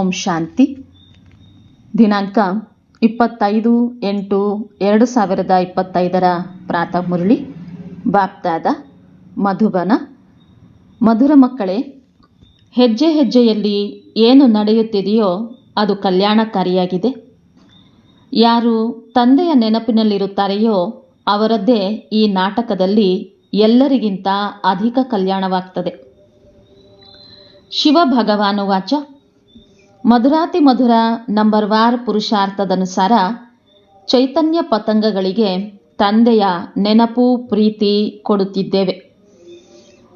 ಓಂ ಶಾಂತಿ. ದಿನಾಂಕ ಇಪ್ಪತ್ತೈದು ಎಂಟು ಎರಡು ಸಾವಿರದ ಇಪ್ಪತ್ತೈದರ ಪ್ರಾತಃ ಮುರಳಿ. ಬಾಪ್ತಾದ ಮಧುಬನ. ಮಧುರ ಮಕ್ಕಳೇ, ಹೆಜ್ಜೆ ಹೆಜ್ಜೆಯಲ್ಲಿ ಏನು ನಡೆಯುತ್ತಿದೆಯೋ ಅದು ಕಲ್ಯಾಣಕಾರಿಯಾಗಿದೆ. ಯಾರು ತಂದೆಯ ನೆನಪಿನಲ್ಲಿರುತ್ತಾರೆಯೋ ಅವರದ್ದೇ ಈ ನಾಟಕದಲ್ಲಿ ಎಲ್ಲರಿಗಿಂತ ಅಧಿಕ ಕಲ್ಯಾಣವಾಗ್ತದೆ. ಶಿವ ಭಗವಾನು ವಾಚ ಮಧುರಾತಿ ಮಧುರ ನಂಬರ್ ವಾರ್ ಪುರುಷಾರ್ಥದನುಸಾರ ಚೈತನ್ಯ ಪತಂಗಗಳಿಗೆ ತಂದೆಯ ನೆನಪು, ಪ್ರೀತಿ ಕೊಡುತ್ತಿದ್ದೇವೆ.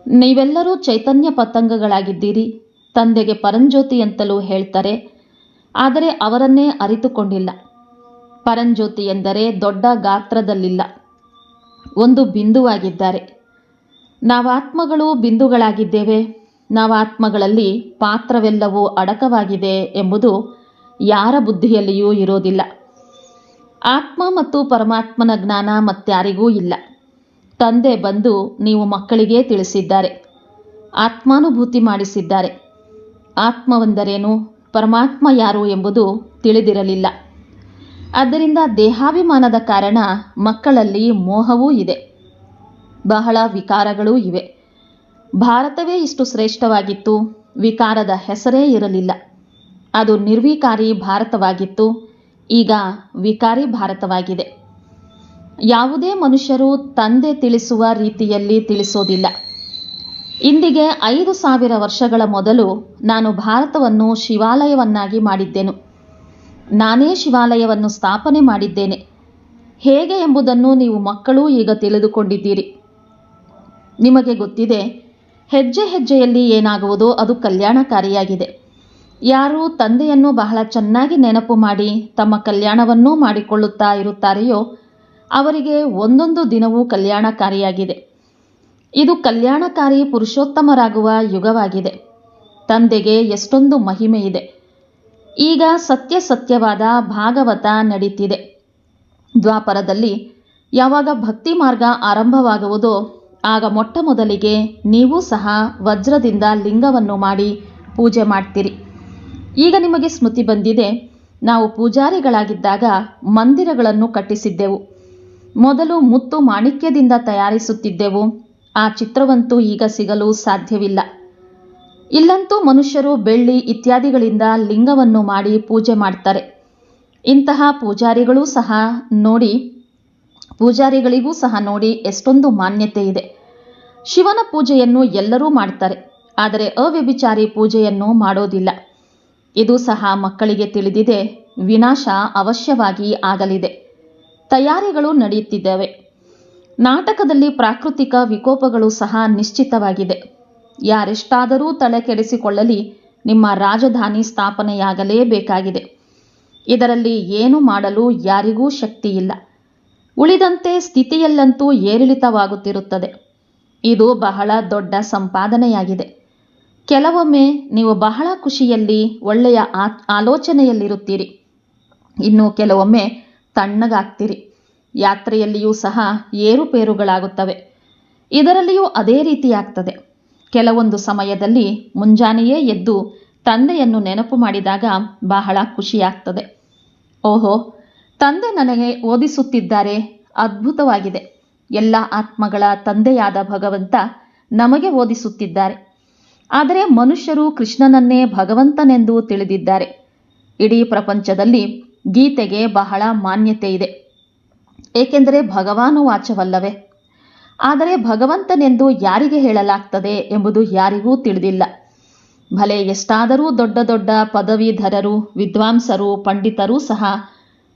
ನೀವೆಲ್ಲರೂ ಚೈತನ್ಯ ಪತಂಗಗಳಾಗಿದ್ದೀರಿ. ತಂದೆಗೆ ಪರಂಜ್ಯೋತಿ ಅಂತಲೂ ಹೇಳ್ತಾರೆ. ಆದರೆ ಅವರನ್ನೇ ಅರಿತುಕೊಂಡಿಲ್ಲ. ಪರಂಜ್ಯೋತಿ ಎಂದರೆ ದೊಡ್ಡ ಗಾತ್ರದಲ್ಲಿಲ್ಲ. ಒಂದು ಬಿಂದುವಾಗಿದ್ದಾರೆ. ನಾವಾತ್ಮಗಳು ಬಿಂದುಗಳಾಗಿದ್ದೇವೆ. ನಾವಾತ್ಮಗಳಲ್ಲಿ ಪಾತ್ರವೆಲ್ಲವೂ ಅಡಕವಾಗಿದೆ ಎಂಬುದು ಯಾರ ಬುದ್ಧಿಯಲ್ಲಿಯೂ ಇರೋದಿಲ್ಲ. ಆತ್ಮ ಮತ್ತು ಪರಮಾತ್ಮನ ಜ್ಞಾನ ಮತ್ಯಾರಿಗೂ ಇಲ್ಲ. ತಂದೆ ಬಂದು ನೀವು ಮಕ್ಕಳಿಗೆ ತಿಳಿಸಿದ್ದಾರೆ. ಆತ್ಮಾನುಭೂತಿ ಮಾಡಿಸಿದ್ದಾರೆ. ಆತ್ಮವೆಂದರೇನು? ಪರಮಾತ್ಮ ಯಾರು ಎಂಬುದು ತಿಳಿದಿರಲಿಲ್ಲ. ಆದ್ದರಿಂದ ದೇಹಾಭಿಮಾನದ ಕಾರಣ ಮಕ್ಕಳಲ್ಲಿ ಮೋಹವೂ ಇದೆ. ಬಹಳ ವಿಕಾರಗಳೂ ಇವೆ. ಭಾರತವೇ ಇಷ್ಟು ಶ್ರೇಷ್ಠವಾಗಿತ್ತು, ವಿಕಾರದ ಹೆಸರೇ ಇರಲಿಲ್ಲ. ಅದು ನಿರ್ವಿಕಾರಿ ಭಾರತವಾಗಿತ್ತು, ಈಗ ವಿಕಾರಿ ಭಾರತವಾಗಿದೆ. ಯಾವುದೇ ಮನುಷ್ಯರು ತಂದೆ ತಿಳಿಸುವ ರೀತಿಯಲ್ಲಿ ತಿಳಿಸೋದಿಲ್ಲ. ಇಂದಿಗೆ ಐದು ಸಾವಿರ ವರ್ಷಗಳ ಮೊದಲು ನಾನು ಭಾರತವನ್ನು ಶಿವಾಲಯವನ್ನಾಗಿ ಮಾಡಿದ್ದೆನು. ನಾನೇ ಶಿವಾಲಯವನ್ನು ಸ್ಥಾಪನೆ ಮಾಡಿದ್ದೇನೆ. ಹೇಗೆ ಎಂಬುದನ್ನು ನೀವು ಮಕ್ಕಳು ಈಗ ತಿಳಿದುಕೊಂಡಿದ್ದೀರಿ. ನಿಮಗೆ ಗೊತ್ತಿದೆ ಹೆಜ್ಜೆ ಹೆಜ್ಜೆಯಲ್ಲಿ ಏನಾಗುವುದೋ ಅದು ಕಲ್ಯಾಣಕಾರಿಯಾಗಿದೆ. ಯಾರು ತಂದೆಯನ್ನು ಬಹಳ ಚೆನ್ನಾಗಿ ನೆನಪು ಮಾಡಿ ತಮ್ಮ ಕಲ್ಯಾಣವನ್ನೂ ಮಾಡಿಕೊಳ್ಳುತ್ತಾ ಇರುತ್ತಾರೆಯೋ, ಅವರಿಗೆ ಒಂದೊಂದು ದಿನವೂ ಕಲ್ಯಾಣಕಾರಿಯಾಗಿದೆ. ಇದು ಕಲ್ಯಾಣಕಾರಿ ಪುರುಷೋತ್ತಮರಾಗುವ ಯುಗವಾಗಿದೆ. ತಂದೆಗೆ ಎಷ್ಟೊಂದು ಮಹಿಮೆ ಇದೆ ಈಗ ಸತ್ಯ ಸತ್ಯವಾದ ಭಾಗವತ ನಡೀತಿದೆ. ದ್ವಾಪರದಲ್ಲಿ ಯಾವಾಗ ಭಕ್ತಿ ಮಾರ್ಗ ಆರಂಭವಾಗುವುದೋ ಆಗ ಮೊಟ್ಟ ಮೊದಲಿಗೆ ನೀವು ಸಹ ವಜ್ರದಿಂದ ಲಿಂಗವನ್ನು ಮಾಡಿ ಪೂಜೆ ಮಾಡ್ತೀರಿ. ಈಗ ನಿಮಗೆ ಸ್ಮೃತಿ ಬಂದಿದೆ. ನಾವು ಪೂಜಾರಿಗಳಾಗಿದ್ದಾಗ ಮಂದಿರಗಳನ್ನು ಕಟ್ಟಿಸಿದ್ದೆವು. ಮೊದಲು ಮುತ್ತು ಮಾಣಿಕ್ಯದಿಂದ ತಯಾರಿಸುತ್ತಿದ್ದೆವು. ಆ ಚಿತ್ರವಂತೂ ಈಗ ಸಿಗಲು ಸಾಧ್ಯವಿಲ್ಲ. ಇಲ್ಲಂತೂ ಮನುಷ್ಯರು ಬೆಳ್ಳಿ ಇತ್ಯಾದಿಗಳಿಂದ ಲಿಂಗವನ್ನು ಮಾಡಿ ಪೂಜೆ ಮಾಡ್ತಾರೆ. ಇಂತಹ ಪೂಜಾರಿಗಳೂ ಸಹ ನೋಡಿ ಪೂಜಾರಿಗಳಿಗೂ ಸಹ ನೋಡಿ ಎಷ್ಟೊಂದು ಮಾನ್ಯತೆ ಇದೆ. ಶಿವನ ಪೂಜೆಯನ್ನು ಎಲ್ಲರೂ ಮಾಡ್ತಾರೆ. ಆದರೆ ಅವ್ಯಭಿಚಾರಿ ಪೂಜೆಯನ್ನು ಮಾಡೋದಿಲ್ಲ. ಇದು ಸಹ ಮಕ್ಕಳಿಗೆ ತಿಳಿದಿದೆ. ವಿನಾಶ ಅವಶ್ಯವಾಗಿ ಆಗಲಿದೆ. ತಯಾರಿಗಳು ನಡೆಯುತ್ತಿದ್ದಾವೆ. ನಾಟಕದಲ್ಲಿ ಪ್ರಾಕೃತಿಕ ವಿಕೋಪಗಳು ಸಹ ನಿಶ್ಚಿತವಾಗಿದೆ. ಯಾರೆಷ್ಟಾದರೂ ತಲೆ ಕೆಡಿಸಿಕೊಳ್ಳಲಿ ನಿಮ್ಮ ರಾಜಧಾನಿ ಸ್ಥಾಪನೆಯಾಗಲೇಬೇಕಾಗಿದೆ. ಇದರಲ್ಲಿ ಏನು ಮಾಡಲು ಯಾರಿಗೂ ಶಕ್ತಿ ಇಲ್ಲ ಉಳಿದಂತೆ ಸ್ಥಿತಿಯಲ್ಲಂತೂ ಏರಿಳಿತವಾಗುತ್ತಿರುತ್ತದೆ. ಇದು ಬಹಳ ದೊಡ್ಡ ಸಂಪಾದನೆಯಾಗಿದೆ. ಕೆಲವೊಮ್ಮೆ ನೀವು ಬಹಳ ಖುಷಿಯಲ್ಲಿ, ಒಳ್ಳೆಯ ಆಲೋಚನೆಯಲ್ಲಿರುತ್ತೀರಿ. ಇನ್ನು ಕೆಲವೊಮ್ಮೆ ತಣ್ಣಗಾಗ್ತೀರಿ. ಯಾತ್ರೆಯಲ್ಲಿಯೂ ಸಹ ಏರುಪೇರುಗಳಾಗುತ್ತವೆ. ಇದರಲ್ಲಿಯೂ ಅದೇ ರೀತಿಯಾಗ್ತದೆ ಕೆಲವೊಂದು ಸಮಯದಲ್ಲಿ ಮುಂಜಾನೆಯೇ ಎದ್ದು ತಂದೆಯನ್ನು ನೆನಪು ಮಾಡಿದಾಗ ಬಹಳ ಖುಷಿಯಾಗ್ತದೆ. ಓಹೋ ತಂದೆ ನನಗೆ ಓದಿಸುತ್ತಿದ್ದಾರೆ. ಅದ್ಭುತವಾಗಿದೆ. ಎಲ್ಲ ಆತ್ಮಗಳ ತಂದೆಯಾದ ಭಗವಂತ ನಮಗೆ ಓದಿಸುತ್ತಿದ್ದಾರೆ. ಆದರೆ ಮನುಷ್ಯರು ಕೃಷ್ಣನನ್ನೇ ಭಗವಂತನೆಂದು ತಿಳಿದಿದ್ದಾರೆ. ಇಡೀ ಪ್ರಪಂಚದಲ್ಲಿ ಗೀತೆಗೆ ಬಹಳ ಮಾನ್ಯತೆ ಇದೆ. ಏಕೆಂದರೆ ಭಗವಾನು ವಾಚವಲ್ಲವೇ? ಆದರೆ ಭಗವಂತನೆಂದು ಯಾರಿಗೆ ಹೇಳಲಾಗ್ತದೆ ಎಂಬುದು ಯಾರಿಗೂ ತಿಳಿದಿಲ್ಲ. ಭಲೆ ಎಷ್ಟಾದರೂ ದೊಡ್ಡ ದೊಡ್ಡ ಪದವೀಧರರು, ವಿದ್ವಾಂಸರು, ಪಂಡಿತರೂ ಸಹ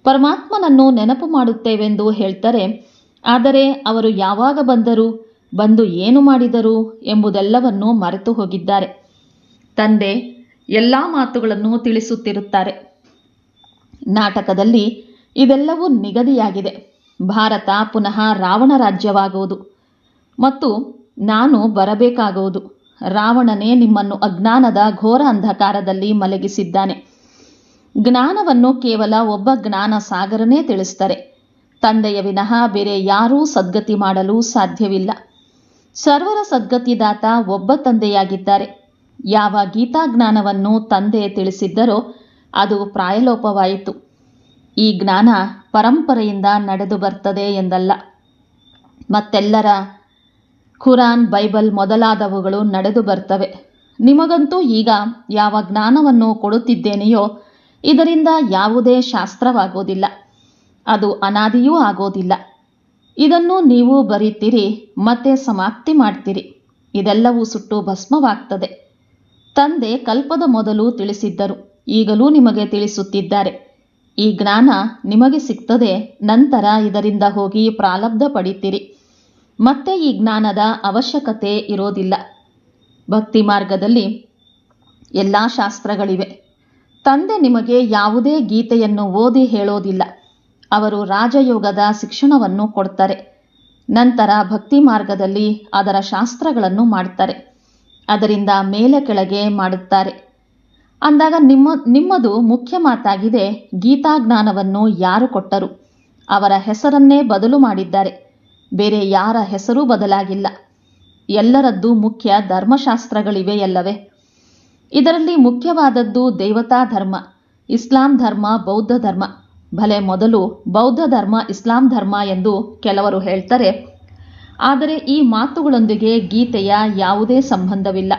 ಪರಮಾತ್ಮನನ್ನು ನೆನಪು ಮಾಡುತ್ತೇವೆಂದು ಹೇಳ್ತಾರೆ. ಆದರೆ ಅವರು ಯಾವಾಗ ಬಂದರು, ಬಂದು ಏನು ಮಾಡಿದರು ಎಂಬುದೆಲ್ಲವನ್ನು ಮರೆತು ಹೋಗಿದ್ದಾರೆ. ತಂದೆ ಎಲ್ಲ ಮಾತುಗಳನ್ನು ತಿಳಿಸುತ್ತಿರುತ್ತಾರೆ. ನಾಟಕದಲ್ಲಿ ಇದೆಲ್ಲವೂ ನಿಗದಿಯಾಗಿದೆ. ಭಾರತ ಪುನಃ ರಾವಣ ರಾಜ್ಯವಾಗುವುದು. ಮತ್ತು ನಾನು ಬರಬೇಕಾಗುವುದು. ರಾವಣನೇ ನಿಮ್ಮನ್ನು ಅಜ್ಞಾನದ ಘೋರ ಅಂಧಕಾರದಲ್ಲಿ ಮಲಗಿಸಿದ್ದಾನೆ. ಜ್ಞಾನವನ್ನು ಕೇವಲ ಒಬ್ಬ ಜ್ಞಾನ ಸಾಗರನೇ ತಿಳಿಸ್ತಾರೆ ತಂದೆಯ ವಿನಃ ಬೇರೆ ಯಾರೂ ಸದ್ಗತಿ ಮಾಡಲು ಸಾಧ್ಯವಿಲ್ಲ. ಸರ್ವರ ಸದ್ಗತಿದಾತ ಒಬ್ಬ ತಂದೆಯಾಗಿದ್ದಾರೆ. ಯಾವ ಗೀತಾಜ್ಞಾನವನ್ನು ತಂದೆ ತಿಳಿಸಿದ್ದರೋ ಅದು ಪ್ರಾಯಲೋಪವಾಯಿತು. ಈ ಜ್ಞಾನ ಪರಂಪರೆಯಿಂದ ನಡೆದು ಬರ್ತದೆ ಎಂದಲ್ಲ. ಮತ್ತೆಲ್ಲರ ಖುರಾನ್, ಬೈಬಲ್ ಮೊದಲಾದವುಗಳು ನಡೆದು ಬರ್ತವೆ. ನಿಮಗಂತೂ ಈಗ ಯಾವ ಜ್ಞಾನವನ್ನು ಕೊಡುತ್ತಿದ್ದೇನೆಯೋ ಇದರಿಂದ ಯಾವುದೇ ಶಾಸ್ತ್ರವಾಗೋದಿಲ್ಲ. ಅದು ಅನಾದಿಯೂ ಆಗೋದಿಲ್ಲ. ಇದನ್ನು ನೀವು ಬರೀತೀರಿ, ಮತ್ತೆ ಸಮಾಪ್ತಿ ಮಾಡ್ತೀರಿ. ಇದೆಲ್ಲವೂ ಸುಟ್ಟು ಭಸ್ಮವಾಗ್ತದೆ. ತಂದೆ ಕಲ್ಪದ ಮೊದಲು ತಿಳಿಸಿದ್ದರು. ಈಗಲೂ ನಿಮಗೆ ತಿಳಿಸುತ್ತಿದ್ದಾರೆ. ಈ ಜ್ಞಾನ ನಿಮಗೆ ಸಿಗ್ತದೆ, ನಂತರ ಇದರಿಂದ ಹೋಗಿ ಪ್ರಾಲಬ್ಧ ಪಡಿತೀರಿ. ಮತ್ತೆ ಈ ಜ್ಞಾನದ ಅವಶ್ಯಕತೆ ಇರೋದಿಲ್ಲ. ಭಕ್ತಿ ಮಾರ್ಗದಲ್ಲಿ ಎಲ್ಲ ಶಾಸ್ತ್ರಗಳಿವೆ. ತಂದೆ ನಿಮಗೆ ಯಾವುದೇ ಗೀತೆಯನ್ನು ಓದಿ ಹೇಳೋದಿಲ್ಲ. ಅವರು ರಾಜಯೋಗದ ಶಿಕ್ಷಣವನ್ನು ಕೊಡ್ತಾರೆ. ನಂತರ ಭಕ್ತಿ ಮಾರ್ಗದಲ್ಲಿ ಅದರ ಶಾಸ್ತ್ರಗಳನ್ನು ಮಾಡ್ತಾರೆ. ಅದರಿಂದ ಮೇಲೆ ಕೆಳಗೆ ಮಾಡುತ್ತಾರೆ. ಅಂದಾಗ ನಿಮ್ಮ, ನಿಮ್ಮದು ಮುಖ್ಯ ಮಾತಾಗಿದೆ, ಗೀತಾಜ್ಞಾನವನ್ನು ಯಾರು ಕೊಟ್ಟರು? ಅವರ ಹೆಸರನ್ನೇ ಬದಲು ಮಾಡಿದ್ದಾರೆ. ಬೇರೆ ಯಾರ ಹೆಸರೂ ಬದಲಾಗಿಲ್ಲ. ಎಲ್ಲರದ್ದು ಮುಖ್ಯ ಧರ್ಮಶಾಸ್ತ್ರಗಳಿವೆಯಲ್ಲವೇ? ಇದರಲ್ಲಿ ಮುಖ್ಯವಾದದ್ದು ದೇವತಾ ಧರ್ಮ, ಇಸ್ಲಾಂ ಧರ್ಮ, ಬೌದ್ಧ ಧರ್ಮ. ಭಲೆ ಮೊದಲು ಬೌದ್ಧ ಧರ್ಮ, ಇಸ್ಲಾಂ ಧರ್ಮ ಎಂದು ಕೆಲವರು ಹೇಳ್ತಾರೆ. ಆದರೆ ಈ ಮಾತುಗಳೊಂದಿಗೆ ಗೀತೆಯ ಯಾವುದೇ ಸಂಬಂಧವಿಲ್ಲ.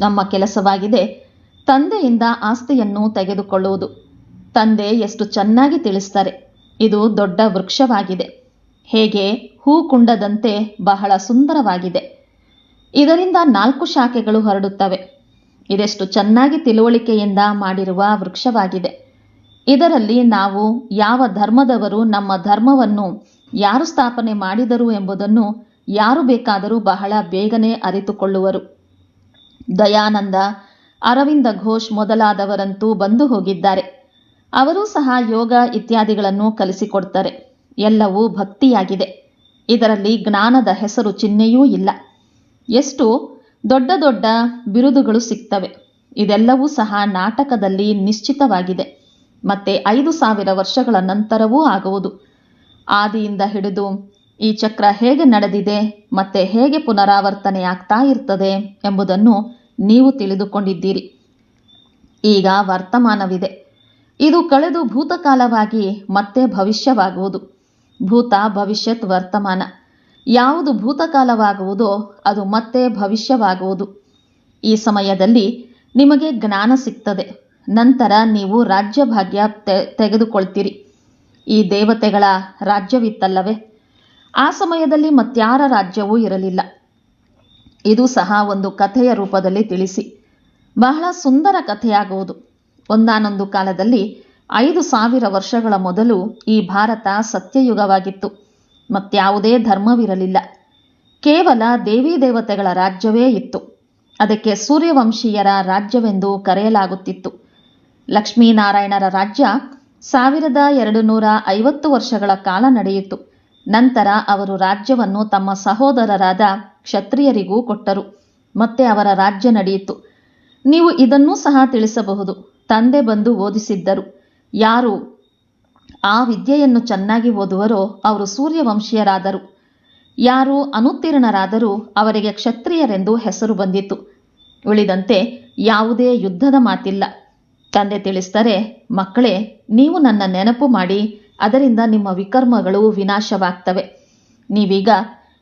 ನಮ್ಮ ಕೆಲಸವಾಗಿದೆ ತಂದೆಯಿಂದ ಆಸ್ತಿಯನ್ನು ತೆಗೆದುಕೊಳ್ಳುವುದು. ತಂದೆ ಎಷ್ಟು ಚೆನ್ನಾಗಿ ತಿಳಿಸ್ತಾರೆ. ಇದು ದೊಡ್ಡ ವೃಕ್ಷವಾಗಿದೆ. ಹೇಗೆ? ಹೂ ಕುಂಡದಂತೆ ಬಹಳ ಸುಂದರವಾಗಿದೆ. ಇದರಿಂದ ನಾಲ್ಕು ಶಾಖೆಗಳು ಹೊರಡುತ್ತವೆ. ಇದೆಷ್ಟು ಚೆನ್ನಾಗಿ ತಿಳುವಳಿಕೆಯಿಂದ ಮಾಡಿರುವ ವೃಕ್ಷವಾಗಿದೆ ಇದರಲ್ಲಿ ನಾವು ಯಾವ ಧರ್ಮದವರು, ನಮ್ಮ ಧರ್ಮವನ್ನು ಯಾರು ಸ್ಥಾಪನೆ ಮಾಡಿದರು ಎಂಬುದನ್ನು ಯಾರು ಬೇಕಾದರೂ ಬಹಳ ಬೇಗನೆ ಅರಿತುಕೊಳ್ಳುವರು. ದಯಾನಂದ, ಅರವಿಂದ ಘೋಷ್ ಮೊದಲಾದವರಂತೂ ಬಂದು ಹೋಗಿದ್ದಾರೆ. ಅವರೂ ಸಹ ಯೋಗ ಇತ್ಯಾದಿಗಳನ್ನು ಕಲಿಸಿಕೊಡ್ತಾರೆ. ಎಲ್ಲವೂ ಭಕ್ತಿಯಾಗಿದೆ. ಇದರಲ್ಲಿ ಜ್ಞಾನದ ಹೆಸರು ಚಿಹ್ನೆಯೂ ಇಲ್ಲ. ಎಷ್ಟು ದೊಡ್ಡ ದೊಡ್ಡ ಬಿರುದುಗಳು ಸಿಗ್ತವೆ. ಇದೆಲ್ಲವೂ ಸಹ ನಾಟಕದಲ್ಲಿ ನಿಶ್ಚಿತವಾಗಿದೆ. ಮತ್ತೆ ಐದು ಸಾವಿರ ವರ್ಷಗಳ ನಂತರವೂ ಆಗುವುದು. ಆದಿಯಿಂದ ಹಿಡಿದು ಈ ಚಕ್ರ ಹೇಗೆ ನಡೆದಿದೆ, ಮತ್ತೆ ಹೇಗೆ ಪುನರಾವರ್ತನೆ ಆಗ್ತಾ ಇರ್ತದೆ ಎಂಬುದನ್ನು ನೀವು ತಿಳಿದುಕೊಂಡಿದ್ದೀರಿ. ಈಗ ವರ್ತಮಾನವಿದೆ. ಇದು ಕಳೆದು ಭೂತಕಾಲವಾಗಿ ಮತ್ತೆ ಭವಿಷ್ಯವಾಗುವುದು. ಭೂತ, ಭವಿಷ್ಯತ್, ವರ್ತಮಾನ. ಯಾವುದು ಭೂತಕಾಲವಾಗುವುದೋ ಅದು ಮತ್ತೆ ಭವಿಷ್ಯವಾಗುವುದು. ಈ ಸಮಯದಲ್ಲಿ ನಿಮಗೆ ಜ್ಞಾನ ಸಿಗ್ತದೆ. ನಂತರ ನೀವು ರಾಜ್ಯಭಾಗ್ಯ ತೆ- ತೆಗೆದುಕೊಳ್ತೀರಿ. ಈ ದೇವತೆಗಳ ರಾಜ್ಯವಿತ್ತಲ್ಲವೇ? ಆ ಸಮಯದಲ್ಲಿ ಮತ್ಯಾರ ರಾಜ್ಯವೂ ಇರಲಿಲ್ಲ. ಇದು ಸಹ ಒಂದು ಕಥೆಯ ರೂಪದಲ್ಲಿ ತಿಳಿಸಿ. ಬಹಳ ಸುಂದರ ಕಥೆಯಾಗುವುದು. ಒಂದಾನೊಂದು ಕಾಲದಲ್ಲಿ ಐದು ಸಾವಿರ ವರ್ಷಗಳ ಮೊದಲು ಈ ಭಾರತ ಸತ್ಯಯುಗವಾಗಿತ್ತು. ಮತ್ಯಾವುದೇ ಧರ್ಮವಿರಲಿಲ್ಲ. ಕೇವಲ ದೇವಿ ದೇವತೆಗಳ ರಾಜ್ಯವೇ ಇತ್ತು. ಅದಕ್ಕೆ ಸೂರ್ಯವಂಶೀಯರ ರಾಜ್ಯವೆಂದು ಕರೆಯಲಾಗುತ್ತಿತ್ತು. ಲಕ್ಷ್ಮೀನಾರಾಯಣರ ರಾಜ್ಯ ಸಾವಿರದ ಎರಡು ನೂರ ಐವತ್ತು ವರ್ಷಗಳ ಕಾಲ ನಡೆಯಿತು. ನಂತರ ಅವರು ರಾಜ್ಯವನ್ನು ತಮ್ಮ ಸಹೋದರರಾದ ಕ್ಷತ್ರಿಯರಿಗೂ ಕೊಟ್ಟರು. ಮತ್ತೆ ಅವರ ರಾಜ್ಯ ನಡೆಯಿತು. ನೀವು ಇದನ್ನೂ ಸಹ ತಿಳಿಸಬಹುದು. ತಂದೆ ಬಂದು ಓದಿಸಿದ್ದರು. ಯಾರು ಆ ವಿದ್ಯೆಯನ್ನು ಚೆನ್ನಾಗಿ ಓದುವರೋ ಅವರು ಸೂರ್ಯವಂಶೀಯರಾದರು. ಯಾರು ಅನುತ್ತೀರ್ಣರಾದರೂ ಅವರಿಗೆ ಕ್ಷತ್ರಿಯರೆಂದು ಹೆಸರು ಬಂದಿತು ಉಳಿದಂತೆ ಯಾವುದೇ ಯುದ್ಧದ ಮಾತಿಲ್ಲ. ತಂದೆ ತಿಳಿಸ್ತಾರೆ ಮಕ್ಕಳೇ, ನೀವು ನನ್ನ ನೆನಪು ಮಾಡಿ, ಅದರಿಂದ ನಿಮ್ಮ ವಿಕರ್ಮಗಳು ವಿನಾಶವಾಗ್ತವೆ. ನೀವೀಗ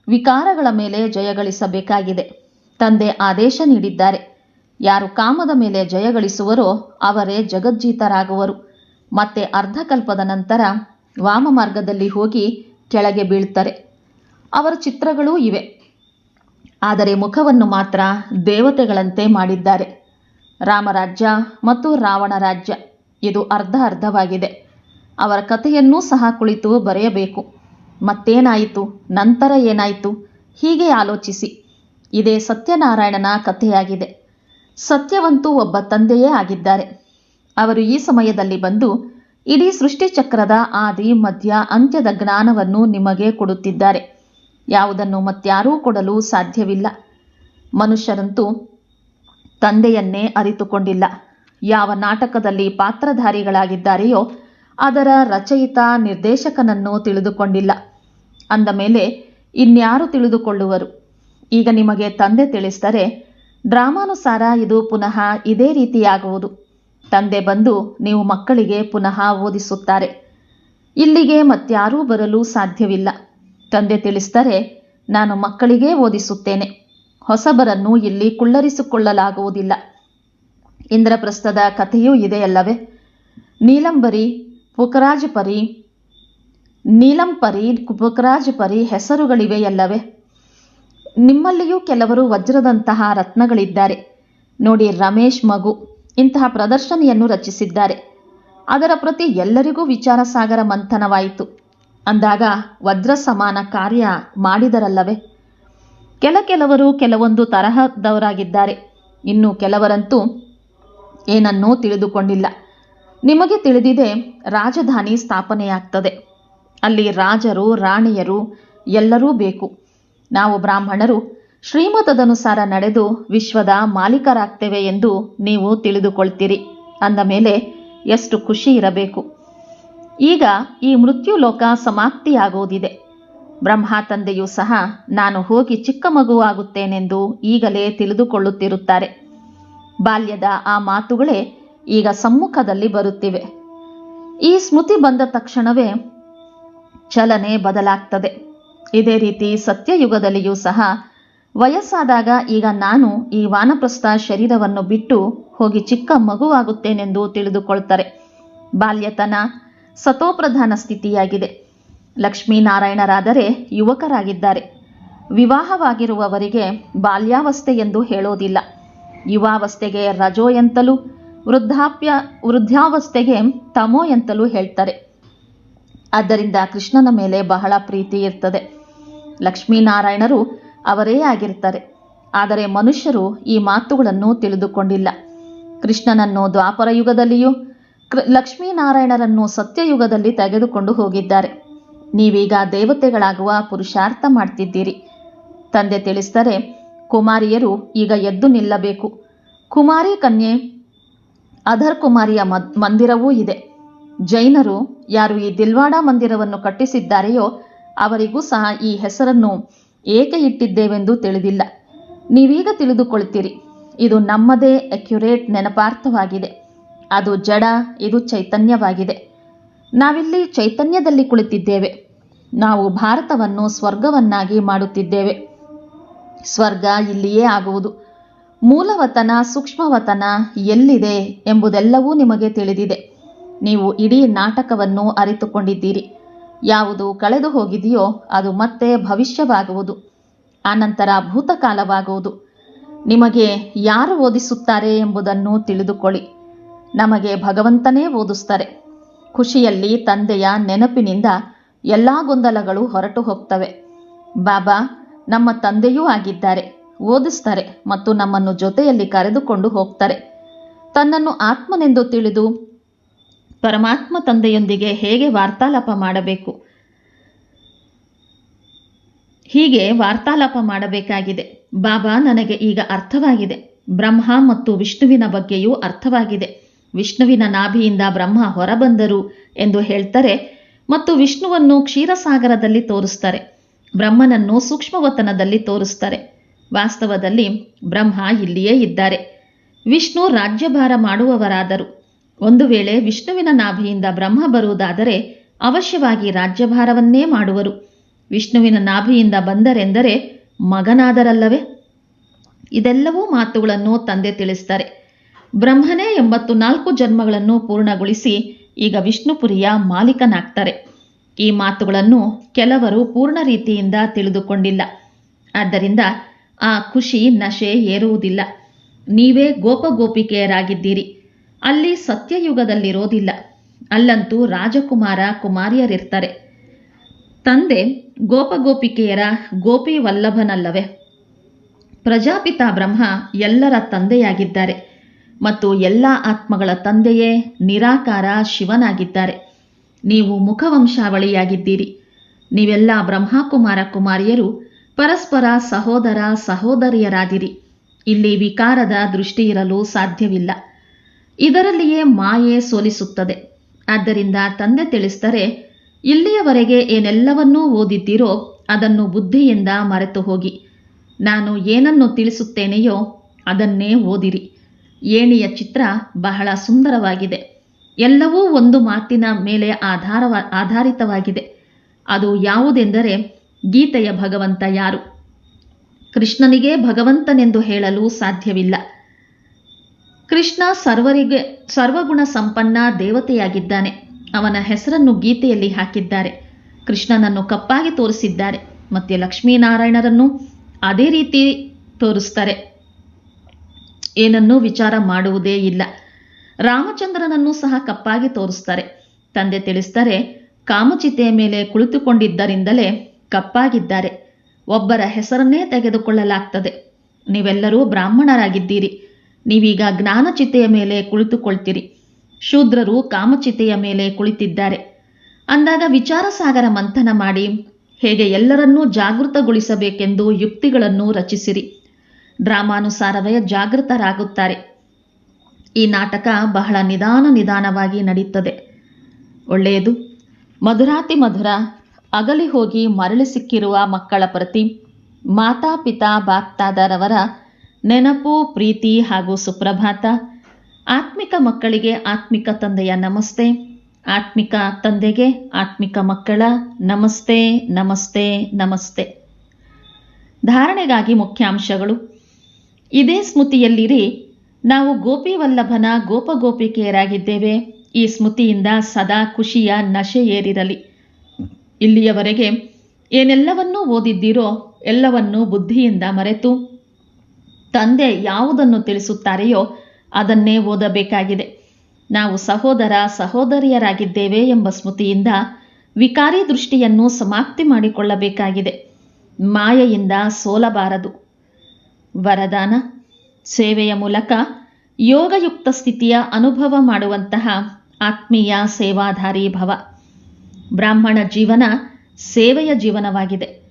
ವಿಕಾರಗಳ ಮೇಲೆ ಜಯಗಳಿಸಬೇಕಾಗಿದೆ ತಂದೆ ಆದೇಶ ನೀಡಿದ್ದಾರೆ. ಯಾರು ಕಾಮದ ಮೇಲೆ ಜಯಗಳಿಸುವರೋ ಅವರೇ ಜಗಜ್ಜೀತರಾಗುವರು. ಮತ್ತೆ ಅರ್ಧಕಲ್ಪದ ನಂತರ ವಾಮ ಮಾರ್ಗದಲ್ಲಿ ಹೋಗಿ ಕೆಳಗೆ ಬೀಳ್ತಾರೆ. ಅವರ ಚಿತ್ರಗಳೂ ಇವೆ. ಆದರೆ ಮುಖವನ್ನು ಮಾತ್ರ ದೇವತೆಗಳಂತೆ ಮಾಡಿದ್ದಾರೆ. ರಾಮರಾಜ್ಯ ಮತ್ತು ರಾವಣ ರಾಜ್ಯ. ಇದು ಅರ್ಧ ಅರ್ಧವಾಗಿದೆ. ಅವರ ಕಥೆಯನ್ನೂ ಸಹ ಕುಳಿತು ಬರೆಯಬೇಕು. ಮತ್ತೇನಾಯಿತು? ನಂತರ ಏನಾಯಿತು? ಹೀಗೆ ಆಲೋಚಿಸಿ. ಇದೇ ಸತ್ಯನಾರಾಯಣನ ಕಥೆಯಾಗಿದೆ. ಸತ್ಯವಂತೂ ಒಬ್ಬ ತಂದೆಯೇ ಆಗಿದ್ದಾರೆ. ಅವರು ಈ ಸಮಯದಲ್ಲಿ ಬಂದು, ಇಡೀ ಸೃಷ್ಟಿಚಕ್ರದ ಆದಿ, ಮಧ್ಯ, ಅಂತ್ಯದ ಜ್ಞಾನವನ್ನು ನಿಮಗೆ ಕೊಡುತ್ತಿದ್ದಾರೆ. ಯಾವುದನ್ನು ಮತ್ಯಾರೂ ಕೊಡಲು ಸಾಧ್ಯವಿಲ್ಲ. ಮನುಷ್ಯರಂತೂ ತಂದೆಯನ್ನೇ ಅರಿತುಕೊಂಡಿಲ್ಲ. ಯಾವ ನಾಟಕದಲ್ಲಿ ಪಾತ್ರಧಾರಿಗಳಾಗಿದ್ದಾರೆಯೋ, ಅದರ ರಚಯಿತ ನಿರ್ದೇಶಕನನ್ನು ತಿಳಿದುಕೊಂಡಿಲ್ಲ. ಅಂದ ಮೇಲೆ, ಇನ್ಯಾರು ತಿಳಿದುಕೊಳ್ಳುವರು? ಈಗ ನಿಮಗೆ ತಂದೆ ತಿಳಿಸಿದರೆ, ಡ್ರಾಮಾನುಸಾರ ಇದು ಪುನಃ ಇದೇ ರೀತಿಯಾಗುವುದು. ತಂದೆ ಬಂದು ನೀವು ಮಕ್ಕಳಿಗೆ ಪುನಃ ಓದಿಸುತ್ತಾರೆ. ಇಲ್ಲಿಗೆ ಮತ್ಯಾರೂ ಬರಲು ಸಾಧ್ಯವಿಲ್ಲ. ತಂದೆ ತಿಳಿಸ್ತಾರೆ ನಾನು ಮಕ್ಕಳಿಗೇ ಓದಿಸುತ್ತೇನೆ. ಹೊಸಬರನ್ನು ಇಲ್ಲಿ ಕುಳ್ಳರಿಸಿಕೊಳ್ಳಲಾಗುವುದಿಲ್ಲ. ಇಂದ್ರಪ್ರಸ್ಥದ ಕಥೆಯೂ ಇದೆಯಲ್ಲವೇ ನೀಲಂಬರಿ, ಪುಕರಾಜಪರಿ, ನೀಲಂಪರಿ, ಪುಕರಾಜಪರಿ ಹೆಸರುಗಳಿವೆಯಲ್ಲವೇ ನಿಮ್ಮಲ್ಲಿಯೂ ಕೆಲವರು ವಜ್ರದಂತಹ ರತ್ನಗಳಿದ್ದಾರೆ. ನೋಡಿ ರಮೇಶ್ ಮಗು. ಇಂತಹ ಪ್ರದರ್ಶನಿಯನ್ನು ರಚಿಸಿದ್ದಾರೆ. ಅದರ ಪ್ರತಿ ಎಲ್ಲರಿಗೂ ವಿಚಾರ ಸಾಗರ ಮಂಥನವಾಯಿತು. ಅಂದಾಗ ವಜ್ರ ಸಮಾನ ಕಾರ್ಯ ಮಾಡಿದರಲ್ಲವೇ? ಕೆಲ ಕೆಲವರು ಕೆಲವೊಂದು ತರಹದವರಾಗಿದ್ದಾರೆ. ಇನ್ನು ಕೆಲವರಂತೂ ಏನನ್ನೂ ತಿಳಿದುಕೊಂಡಿಲ್ಲ. ನಿಮಗೆ ತಿಳಿದಿದೆ, ರಾಜಧಾನಿ ಸ್ಥಾಪನೆಯಾಗ್ತದೆ. ಅಲ್ಲಿ ರಾಜರು, ರಾಣಿಯರು ಎಲ್ಲರೂ ಬೇಕು. ನಾವು ಬ್ರಾಹ್ಮಣರು ಶ್ರೀಮತದನುಸಾರ ನಡೆದು ವಿಶ್ವದ ಮಾಲೀಕರಾಗ್ತೇವೆ ಎಂದು ನೀವು ತಿಳಿದುಕೊಳ್ತೀರಿ. ಅಂದ ಮೇಲೆ ಎಷ್ಟು ಖುಷಿ ಇರಬೇಕು. ಈಗ ಈ ಮೃತ್ಯುಲೋಕ ಸಮಾಪ್ತಿಯಾಗುವುದಿದೆ. ಬ್ರಹ್ಮ ತಂದೆಯು ಸಹ ನಾನು ಹೋಗಿ ಚಿಕ್ಕ ಮಗುವಾಗುತ್ತೇನೆಂದು ಈಗಲೇ ತಿಳಿದುಕೊಳ್ಳುತ್ತಿರುತ್ತಾರೆ. ಬಾಲ್ಯದ ಆ ಮಾತುಗಳೇ ಈಗ ಸಮ್ಮುಖದಲ್ಲಿ ಬರುತ್ತಿವೆ. ಈ ಸ್ಮೃತಿ ಬಂದ ತಕ್ಷಣವೇ ಚಲನೆ ಬದಲಾಗ್ತದೆ. ಇದೇ ರೀತಿ ಸತ್ಯಯುಗದಲ್ಲಿಯೂ ಸಹ ವಯಸ್ಸಾದಾಗ ಈಗ ನಾನು ಈ ವಾನಪ್ರಸ್ಥ ಶರೀರವನ್ನು ಬಿಟ್ಟು ಹೋಗಿ ಚಿಕ್ಕ ಮಗುವಾಗುತ್ತೇನೆಂದು ತಿಳಿದುಕೊಳ್ತಾರೆ. ಬಾಲ್ಯತನ ಸತೋಪ್ರಧಾನ ಸ್ಥಿತಿಯಾಗಿದೆ. ಲಕ್ಷ್ಮೀನಾರಾಯಣರಾದರೆ ಯುವಕರಾಗಿದ್ದಾರೆ. ವಿವಾಹವಾಗಿರುವವರಿಗೆ ಬಾಲ್ಯಾವಸ್ಥೆ ಎಂದು ಹೇಳೋದಿಲ್ಲ. ಯುವಾವಸ್ಥೆಗೆ ರಜೋ ಎಂತಲೂ, ವೃದ್ಧಾಪ್ಯ, ವೃದ್ಧಾವಸ್ಥೆಗೆ ತಮೋ ಎಂತಲೂ ಹೇಳ್ತಾರೆ. ಆದ್ದರಿಂದ ಕೃಷ್ಣನ ಮೇಲೆ ಬಹಳ ಪ್ರೀತಿ ಇರ್ತದೆ. ಲಕ್ಷ್ಮೀನಾರಾಯಣರು ಅವರೇ ಆಗಿರ್ತಾರೆ ಆದರೆ ಮನುಷ್ಯರು ಈ ಮಾತುಗಳನ್ನು ತಿಳಿದುಕೊಂಡಿಲ್ಲ. ಕೃಷ್ಣನನ್ನು ದ್ವಾಪರ ಯುಗದಲ್ಲಿಯೂ ಲಕ್ಷ್ಮೀನಾರಾಯಣರನ್ನು ಸತ್ಯಯುಗದಲ್ಲಿ ತೆಗೆದುಕೊಂಡು ಹೋಗಿದ್ದಾರೆ. ನೀವೀಗ ದೇವತೆಗಳಾಗುವ ಪುರುಷಾರ್ಥ ಮಾಡ್ತಿದ್ದೀರಿ. ತಂದೆ ತಿಳಿಸ್ತಾರೆ ಕುಮಾರಿಯರು ಈಗ ಎದ್ದು ನಿಲ್ಲಬೇಕು. ಕುಮಾರಿ ಕನ್ಯೆ ಅಧರ್ ಕುಮಾರಿಯ ಮದ್- ಮಂದಿರವೂ ಇದೆ. ಜೈನರು ಯಾರು ಈ ದಿಲ್ವಾಡ ಮಂದಿರವನ್ನು ಕಟ್ಟಿಸಿದ್ದಾರೆಯೋ ಅವರಿಗೂ ಸಹ ಈ ಹೆಸರನ್ನು ಏಕೆ ಇಟ್ಟಿದ್ದೇವೆಂದು ತಿಳಿದಿಲ್ಲ. ನೀವೀಗ ತಿಳಿದುಕೊಳ್ತೀರಿ. ಇದು ನಮ್ಮದೇ ಅಕ್ಯುರೇಟ್ ನೆನಪಾರ್ಥವಾಗಿದೆ. ಅದು ಜಡ, ಇದು ಚೈತನ್ಯವಾಗಿದೆ. ನಾವಿಲ್ಲಿ ಚೈತನ್ಯದಲ್ಲಿ ಕುಳಿತಿದ್ದೇವೆ. ನಾವು ಭಾರತವನ್ನು ಸ್ವರ್ಗವನ್ನಾಗಿ ಮಾಡುತ್ತಿದ್ದೇವೆ. ಸ್ವರ್ಗ ಇಲ್ಲಿಯೇ ಆಗುವುದು. ಮೂಲವತನ, ಸೂಕ್ಷ್ಮವತನ ಎಲ್ಲಿದೆ ಎಂಬುದೆಲ್ಲವೂ ನಿಮಗೆ ತಿಳಿದಿದೆ. ನೀವು ಇಡೀ ನಾಟಕವನ್ನು ಅರಿತುಕೊಂಡಿದ್ದೀರಿ. ಯಾವುದು ಕಳೆದು ಹೋಗಿದೆಯೋ ಅದು ಮತ್ತೆ ಭವಿಷ್ಯವಾಗುವುದು. ಆನಂತರ ಭೂತಕಾಲವಾಗುವುದು. ನಿಮಗೆ ಯಾರು ಓದಿಸುತ್ತಾರೆ ಎಂಬುದನ್ನು ತಿಳಿದುಕೊಳ್ಳಿ. ನಮಗೆ ಭಗವಂತನೇ ಓದಿಸ್ತಾರೆ ಖುಷಿಯಲ್ಲಿ ತಂದೆಯ ನೆನಪಿನಿಂದ ಎಲ್ಲ ಗೊಂದಲಗಳು ಹೊರಟು ಹೋಗ್ತವೆ. ಬಾಬಾ, ನಮ್ಮ ತಂದೆಯೂ ಆಗಿದ್ದಾರೆ. ಓದಿಸ್ತಾರೆ ಮತ್ತು ನಮ್ಮನ್ನು ಜೊತೆಯಲ್ಲಿ ಕರೆದುಕೊಂಡು ಹೋಗ್ತಾರೆ. ತನ್ನನ್ನು ಆತ್ಮನೆಂದು ತಿಳಿದು ಪರಮಾತ್ಮ ತಂದೆಯೊಂದಿಗೆ ಹೇಗೆ ವಾರ್ತಾಲಾಪ ಮಾಡಬೇಕು? ಹೀಗೆ ವಾರ್ತಾಲಾಪ ಮಾಡಬೇಕಾಗಿದೆ. ಬಾಬಾ ನನಗೆ ಈಗ ಅರ್ಥವಾಗಿದೆ. ಬ್ರಹ್ಮ ಮತ್ತು ವಿಷ್ಣುವಿನ ಬಗ್ಗೆಯೂ ಅರ್ಥವಾಗಿದೆ. ವಿಷ್ಣುವಿನ ನಾಭಿಯಿಂದ ಬ್ರಹ್ಮ ಹೊರಬಂದರು ಎಂದು ಹೇಳ್ತಾರೆ ಮತ್ತು ವಿಷ್ಣುವನ್ನು ಕ್ಷೀರಸಾಗರದಲ್ಲಿ ತೋರಿಸ್ತಾರೆ. ಬ್ರಹ್ಮನನ್ನು ಸೂಕ್ಷ್ಮವತನದಲ್ಲಿ ತೋರಿಸ್ತಾರೆ. ವಾಸ್ತವದಲ್ಲಿ ಬ್ರಹ್ಮ ಇಲ್ಲಿಯೇ ಇದ್ದಾರೆ. ವಿಷ್ಣು ರಾಜ್ಯಭಾರ ಮಾಡುವವರಾದರು. ಒಂದು ವೇಳೆ ವಿಷ್ಣುವಿನ ನಾಭಿಯಿಂದ ಬ್ರಹ್ಮ ಬರುವುದಾದರೆ ಅವಶ್ಯವಾಗಿ ರಾಜ್ಯಭಾರವನ್ನೇ ಮಾಡುವರು. ವಿಷ್ಣುವಿನ ನಾಭಿಯಿಂದ ಬಂದರೆಂದರೆ ಮಗನಾದರಲ್ಲವೇ? ಇದೆಲ್ಲವೂ ಮಾತುಗಳನ್ನು ತಂದೆ ತಿಳಿಸ್ತಾರೆ. ಬ್ರಹ್ಮನೇ ಎಂಬತ್ತು ನಾಲ್ಕು ಜನ್ಮಗಳನ್ನು ಪೂರ್ಣಗೊಳಿಸಿ ಈಗ ವಿಷ್ಣುಪುರಿಯ ಮಾಲೀಕನಾಗ್ತಾರೆ. ಈ ಮಾತುಗಳನ್ನು ಕೆಲವರು ಪೂರ್ಣ ರೀತಿಯಿಂದ ತಿಳಿದುಕೊಂಡಿಲ್ಲ. ಆದ್ದರಿಂದ ಆ ಖುಷಿ ನಶೆ ಏರುವುದಿಲ್ಲ. ನೀವೇ ಗೋಪಗೋಪಿಕೆಯರಾಗಿದ್ದೀರಿ. ಅಲ್ಲಿ ಸತ್ಯಯುಗದಲ್ಲಿರೋದಿಲ್ಲ. ಅಲ್ಲಂತೂ ರಾಜಕುಮಾರ ಕುಮಾರಿಯರಿರ್ತಾರೆ. ತಂದೆ ಗೋಪಗೋಪಿಕೆಯರ ಗೋಪಿ ವಲ್ಲಭನಲ್ಲವೇ ಪ್ರಜಾಪಿತ ಬ್ರಹ್ಮ ಎಲ್ಲರ ತಂದೆಯಾಗಿದ್ದಾರೆ ಮತ್ತು ಎಲ್ಲ ಆತ್ಮಗಳ ತಂದೆಯೇ ನಿರಾಕಾರ ಶಿವನಾಗಿದ್ದಾರೆ. ನೀವು ಮುಖವಂಶಾವಳಿಯಾಗಿದ್ದೀರಿ. ನೀವೆಲ್ಲ ಬ್ರಹ್ಮಕುಮಾರ ಕುಮಾರಿಯರು, ಪರಸ್ಪರ ಸಹೋದರ ಸಹೋದರಿಯರಾದಿರಿ. ಇಲ್ಲಿ ವಿಕಾರದ ದೃಷ್ಟಿ ಇರಲು ಸಾಧ್ಯವಿಲ್ಲ. ಇದರಲ್ಲಿಯೇ ಮಾಯೆ ಸೋಲಿಸುತ್ತದೆ. ಆದ್ದರಿಂದ ತಂದೆ ತಿಳಿಸ್ತಾರೆ ಇಲ್ಲಿಯವರೆಗೆ ಏನೆಲ್ಲವನ್ನೂ ಓದಿದ್ದೀರೋ ಅದನ್ನು ಬುದ್ಧಿಯಿಂದ ಮರೆತು ಹೋಗಿ. ನಾನು ಏನನ್ನು ತಿಳಿಸುತ್ತೇನೆಯೋ ಅದನ್ನೇ ಓದಿರಿ. ಏಣಿಯ ಚಿತ್ರ ಬಹಳ ಸುಂದರವಾಗಿದೆ. ಎಲ್ಲವೂ ಒಂದು ಮಾತಿನ ಮೇಲೆ ಆಧಾರವ, ಆಧಾರಿತವಾಗಿದೆ. ಅದು ಯಾವುದೆಂದರೆ ಗೀತೆಯ ಭಗವಂತ ಯಾರು? ಕೃಷ್ಣನಿಗೆ ಭಗವಂತನೆಂದು ಹೇಳಲು ಸಾಧ್ಯವಿಲ್ಲ. ಕೃಷ್ಣ ಸರ್ವರಿಗೆ ಸರ್ವಗುಣ ಸಂಪನ್ನ ದೇವತೆಯಾಗಿದ್ದಾನೆ. ಅವನ ಹೆಸರನ್ನು ಗೀತೆಯಲ್ಲಿ ಹಾಕಿದ್ದಾರೆ. ಕೃಷ್ಣನನ್ನು ಕಪ್ಪಾಗಿ ತೋರಿಸಿದ್ದಾರೆ. ಮತ್ತೆ ಲಕ್ಷ್ಮೀನಾರಾಯಣರನ್ನು ಅದೇ ರೀತಿ ತೋರಿಸ್ತಾರೆ. ಏನನ್ನೂ ವಿಚಾರ ಮಾಡುವುದೇ ಇಲ್ಲ. ರಾಮಚಂದ್ರನನ್ನು ಸಹ ಕಪ್ಪಾಗಿ ತೋರಿಸ್ತಾರೆ. ತಂದೆ ತಿಳಿಸ್ತಾರೆ, ಕಾಮಚಿತೆಯ ಮೇಲೆ ಕುಳಿತುಕೊಂಡಿದ್ದರಿಂದಲೇ ಕಪ್ಪಾಗಿದ್ದಾರೆ. ಒಬ್ಬರ ಹೆಸರನ್ನೇ ತೆಗೆದುಕೊಳ್ಳಲಾಗ್ತದೆ. ನೀವೆಲ್ಲರೂ ಬ್ರಾಹ್ಮಣರಾಗಿದ್ದೀರಿ. ನೀವೀಗ ಜ್ಞಾನಚಿತೆಯ ಮೇಲೆ ಕುಳಿತುಕೊಳ್ತೀರಿ. ಶೂದ್ರರು ಕಾಮಚಿತೆಯ ಮೇಲೆ ಕುಳಿತಿದ್ದಾರೆ. ಅಂದಾಗ ವಿಚಾರ ಸಾಗರ ಮಂಥನ ಮಾಡಿ ಹೇಗೆ ಎಲ್ಲರನ್ನೂ ಜಾಗೃತಗೊಳಿಸಬೇಕೆಂದು ಯುಕ್ತಿಗಳನ್ನು ರಚಿಸಿರಿ. ಡ್ರಾಮಾನುಸಾರವೇ ಜಾಗೃತರಾಗುತ್ತಾರೆ. ಈ ನಾಟಕ ಬಹಳ ನಿಧಾನ ನಿಧಾನವಾಗಿ ನಡೆಯುತ್ತದೆ ಒಳ್ಳೆಯದು. ಮಧುರಾತಿ ಮಧುರ ಅಗಲಿ ಹೋಗಿ ಮರಳಿ ಸಿಕ್ಕಿರುವ ಮಕ್ಕಳ ಪ್ರತಿ ಮಾತಾಪಿತಾ ಬಾಪ್ತಾದರವರ ನೆನಪು, ಪ್ರೀತಿ ಹಾಗೂ ಸುಪ್ರಭಾತ. ಆತ್ಮಿಕ ಮಕ್ಕಳಿಗೆ ಆತ್ಮಿಕ ತಂದೆಯ ನಮಸ್ತೆ. ಆತ್ಮಿಕ ತಂದೆಗೆ ಆತ್ಮಿಕ ಮಕ್ಕಳ ನಮಸ್ತೆ ನಮಸ್ತೆ ನಮಸ್ತೆ. ಧಾರಣೆಗಾಗಿ ಮುಖ್ಯಾಂಶಗಳು. ಇದೇ ಸ್ಮೃತಿಯಲ್ಲಿರಿ ನಾವು ಗೋಪಿವಲ್ಲಭನ ಗೋಪಗೋಪಿಕೆಯರಾಗಿದ್ದೇವೆ. ಈ ಸ್ಮೃತಿಯಿಂದ ಸದಾ ಖುಷಿಯ ನಶೆ ಏರಿರಲಿ. ಇಲ್ಲಿಯವರೆಗೆ ಏನೆಲ್ಲವನ್ನೂ ಓದಿದ್ದೀರೋ ಎಲ್ಲವನ್ನೂ ಬುದ್ಧಿಯಿಂದ ಮರೆತು ತಂದೆ ಯಾವುದನ್ನು ತಿಳಿಸುತ್ತಾರೆಯೋ ಅದನ್ನೇ ಓದಬೇಕಾಗಿದೆ. ನಾವು ಸಹೋದರ ಸಹೋದರಿಯರಾಗಿದ್ದೇವೆ ಎಂಬ ಸ್ಮೃತಿಯಿಂದ ವಿಕಾರಿ ದೃಷ್ಟಿಯನ್ನು ಸಮಾಪ್ತಿ ಮಾಡಿಕೊಳ್ಳಬೇಕಾಗಿದೆ. ಮಾಯೆಯಿಂದ ಸೋಲಬಾರದು. ವರದಾನ, ಸೇವೆಯ ಮೂಲಕ ಯೋಗಯುಕ್ತ ಸ್ಥಿತಿಯ ಅನುಭವ ಮಾಡುವಂತಹ ಆತ್ಮೀಯ ಸೇವಾಧಾರಿ ಭವ. ಬ್ರಾಹ್ಮಣ ಜೀವನ ಸೇವೆಯ ಜೀವನವಾಗಿದೆ.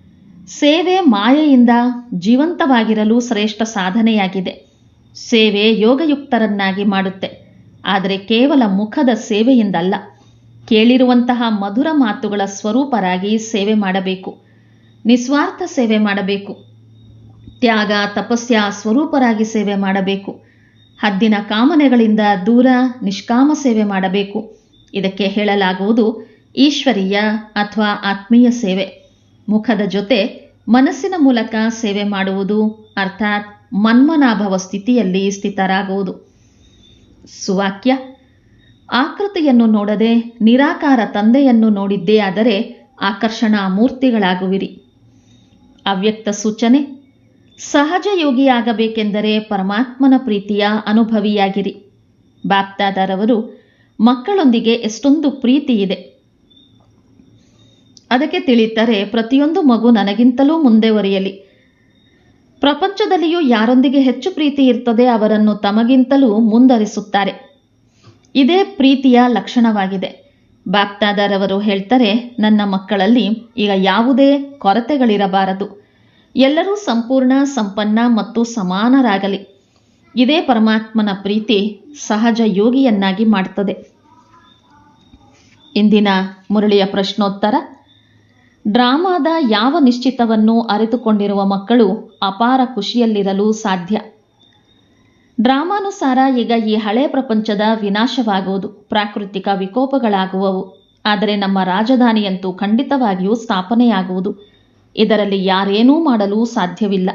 ಸೇವೆ ಮಾಯೆಯಿಂದ ಜೀವಂತವಾಗಿರಲು ಶ್ರೇಷ್ಠ ಸಾಧನೆಯಾಗಿದೆ. ಸೇವೆ ಯೋಗಯುಕ್ತರನ್ನಾಗಿ ಮಾಡುತ್ತೆ. ಆದರೆ ಕೇವಲ ಮುಖದ ಸೇವೆಯಿಂದಲ್ಲ. ಕೇಳಿರುವಂತಹ ಮಧುರ ಮಾತುಗಳ ಸ್ವರೂಪರಾಗಿ ಸೇವೆ ಮಾಡಬೇಕು. ನಿಸ್ವಾರ್ಥ ಸೇವೆ ಮಾಡಬೇಕು. ತ್ಯಾಗ, ತಪಸ್ಯ, ಸ್ವರೂಪರಾಗಿ ಸೇವೆ ಮಾಡಬೇಕು. ಹದ್ದಿನ ಕಾಮನೆಗಳಿಂದ ದೂರ, ನಿಷ್ಕಾಮ ಸೇವೆ ಮಾಡಬೇಕು. ಇದಕ್ಕೆ ಹೇಳಲಾಗುವುದು ಈಶ್ವರೀಯ ಅಥವಾ ಆತ್ಮೀಯ ಸೇವೆ. ಮುಖದ ಜೊತೆ ಮನಸ್ಸಿನ ಮೂಲಕ ಸೇವೆ ಮಾಡುವುದು, ಅರ್ಥಾತ್ ಮನ್ಮನಾಭವ ಸ್ಥಿತಿಯಲ್ಲಿ ಸ್ಥಿತರಾಗುವುದು. ಸುವಾಕ್ಯ, ಆಕೃತಿಯನ್ನು ನೋಡದೆ ನಿರಾಕಾರ ತಂದೆಯನ್ನು ನೋಡಿದ್ದೇ ಆದರೆ ಆಕರ್ಷಣಾ ಮೂರ್ತಿಗಳಾಗುವಿರಿ. ಅವ್ಯಕ್ತ ಸೂಚನೆ, ಸಹಜ ಯೋಗಿಯಾಗಬೇಕೆಂದರೆ ಪರಮಾತ್ಮನ ಪ್ರೀತಿಯ ಅನುಭವಿಯಾಗಿರಿ. ಬಾಪ್ದಾದರವರು ಮಕ್ಕಳೊಂದಿಗೆ ಎಷ್ಟೊಂದು ಪ್ರೀತಿ ಇದೆ ಅದಕ್ಕೆ ತಿಳಿತರೆ ಪ್ರತಿಯೊಂದು ಮಗು ನನಗಿಂತಲೂ ಮುಂದೆ ಒರೆಯಲಿ. ಪ್ರಪಂಚದಲ್ಲಿಯೂ ಯಾರೊಂದಿಗೆ ಹೆಚ್ಚು ಪ್ರೀತಿ ಇರ್ತದೆ ಅವರನ್ನು ತಮಗಿಂತಲೂ ಮುಂದರಿಸುತ್ತಾರೆ. ಇದೇ ಪ್ರೀತಿಯ ಲಕ್ಷಣವಾಗಿದೆ. ಬಾಪ್ತಾದರವರು ಹೇಳ್ತಾರೆ, ನನ್ನ ಮಕ್ಕಳಲ್ಲಿ ಈಗ ಯಾವುದೇ ಕೊರತೆಗಳಿರಬಾರದು. ಎಲ್ಲರೂ ಸಂಪೂರ್ಣ, ಸಂಪನ್ನ ಮತ್ತು ಸಮಾನರಾಗಲಿ. ಇದೇ ಪರಮಾತ್ಮನ ಪ್ರೀತಿ ಸಹಜ ಯೋಗಿಯನ್ನಾಗಿ ಮಾಡ್ತದೆ. ಇಂದಿನ ಮುರಳಿಯ ಪ್ರಶ್ನೋತ್ತರ. ಡ್ರಾಮಾದ ಯಾವ ನಿಶ್ಚಿತವನ್ನು ಅರಿತುಕೊಂಡಿರುವ ಮಕ್ಕಳು ಅಪಾರ ಖುಷಿಯಲ್ಲಿರಲು ಸಾಧ್ಯ. ಡ್ರಾಮಾನುಸಾರ ಈಗ ಈ ಹಳೆ ಪ್ರಪಂಚದ ವಿನಾಶವಾಗುವುದು ಪ್ರಾಕೃತಿಕ ವಿಕೋಪಗಳಾಗುವವು. ಆದರೆ ನಮ್ಮ ರಾಜಧಾನಿಯಂತೂ ಖಂಡಿತವಾಗಿಯೂ ಸ್ಥಾಪನೆಯಾಗುವುದು. ಇದರಲ್ಲಿ ಯಾರೇನೂ ಮಾಡಲು ಸಾಧ್ಯವಿಲ್ಲ.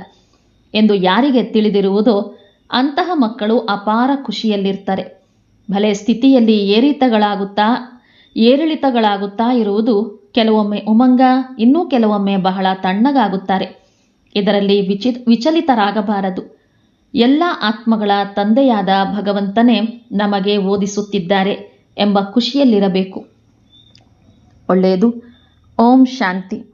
ಎಂದು ಯಾರಿಗೆ ತಿಳಿದಿರುವುದೋ ಅಂತಹ ಮಕ್ಕಳು ಅಪಾರ ಖುಷಿಯಲ್ಲಿರ್ತಾರೆ. ಭಲೆ ಸ್ಥಿತಿಯಲ್ಲಿ ಏರಿತಗಳಾಗುತ್ತಾ, ಏರಿಳಿತಗಳಾಗುತ್ತಾ ಇರುವುದು ಕೆಲವೊಮ್ಮೆ ಉಮಂಗ, ಇನ್ನೂ ಕೆಲವೊಮ್ಮೆ ಬಹಳ ತಣ್ಣಗಾಗುತ್ತಾರೆ. ಇದರಲ್ಲಿ ವಿಚಿ ವಿಚಲಿತರಾಗಬಾರದು. ಎಲ್ಲ ಆತ್ಮಗಳ ತಂದೆಯಾದ ಭಗವಂತನೇ ನಮಗೆ ಓದಿಸುತ್ತಿದ್ದಾರೆ ಎಂಬ ಖುಷಿಯಲ್ಲಿರಬೇಕು. ಒಳ್ಳೆಯದು. ಓಂ ಶಾಂತಿ.